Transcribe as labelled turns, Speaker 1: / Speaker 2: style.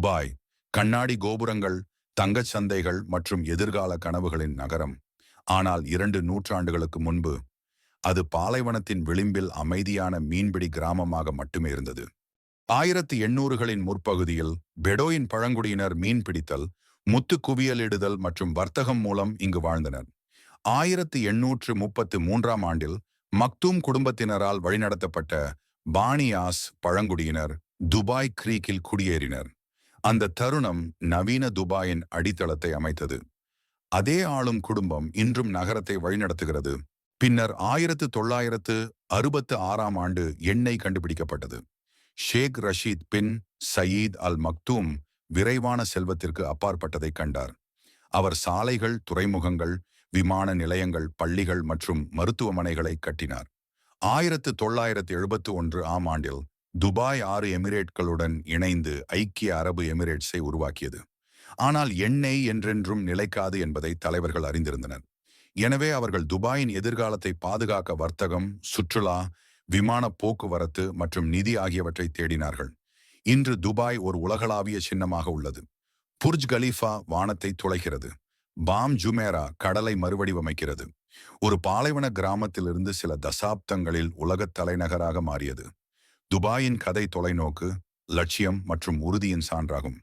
Speaker 1: Dubai கண்ணாடி கோபுரங்கள் தங்கச் சந்தைகள் மற்றும் எதிர்கால கனவுகளின் நகரம். ஆனால் இரண்டு நூற்றாண்டுகளுக்கு முன்பு அது பாலைவனத்தின் விளிம்பில் அமைதியான மீன்பிடி கிராமமாக மட்டுமே இருந்தது. ஆயிரத்தி எண்ணூறுகளின் முற்பகுதியில் பெடோயின் பழங்குடியினர் மீன் பிடித்தல் முத்து குவியலிடுதல் மற்றும் வர்த்தகம் மூலம் இங்கு வாழ்ந்தனர். ஆயிரத்தி எண்ணூற்று முப்பத்து மூன்றாம் ஆண்டில் மக்தூம் குடும்பத்தினரால் வழிநடத்தப்பட்ட பானியாஸ் பழங்குடியினர் துபாய் கிரீக்கில் குடியேறினர். அந்த தருணம் நவீன துபாயின் அடித்தளத்தை அமைத்தது. அதே ஆளும் குடும்பம் இன்றும் நகரத்தை வழிநடத்துகிறது. பின்னர் ஆயிரத்து தொள்ளாயிரத்து அறுபத்து ஆறாம் ஆண்டு எண்ணெய் கண்டுபிடிக்கப்பட்டது. Sheikh Rashid bin Saeed Al Maktoum விரைவான செல்வத்திற்கு அப்பாற்பட்டதைக் கண்டார். அவர் சாலைகள் துறைமுகங்கள் விமான நிலையங்கள் பள்ளிகள் மற்றும் மருத்துவமனைகளை கட்டினார். ஆயிரத்து தொள்ளாயிரத்து எழுபத்து ஒன்று ஆம் ஆண்டில் துபாய் ஆறு எமிரேட்களுடன் இணைந்து ஐக்கிய அரபு எமிரேட்ஸை உருவாக்கியது. ஆனால் எண்ணெய் என்றென்றும் நிலைக்காது என்பதை தலைவர்கள் அறிந்திருந்தனர். எனவே அவர்கள் துபாயின் எதிர்காலத்தை பாதுகாக்க வர்த்தகம் சுற்றுலா விமான போக்குவரத்து மற்றும் நிதி ஆகியவற்றை தேடினார்கள். இன்று துபாய் ஒரு உலகளாவிய சின்னமாக உள்ளது. புர்ஜ் கலீஃபா வானத்தை துளைக்கிறது. பாம் ஜுமேரா கடலை மறுவடிவமைக்கிறது. ஒரு பாலைவன கிராமத்திலிருந்து சில தசாப்தங்களில் உலகத் தலைநகராக மாறியது. துபாயின் கதை தொலைநோக்கு லட்சியம் மற்றும் உறுதியின் சான்றாகும்.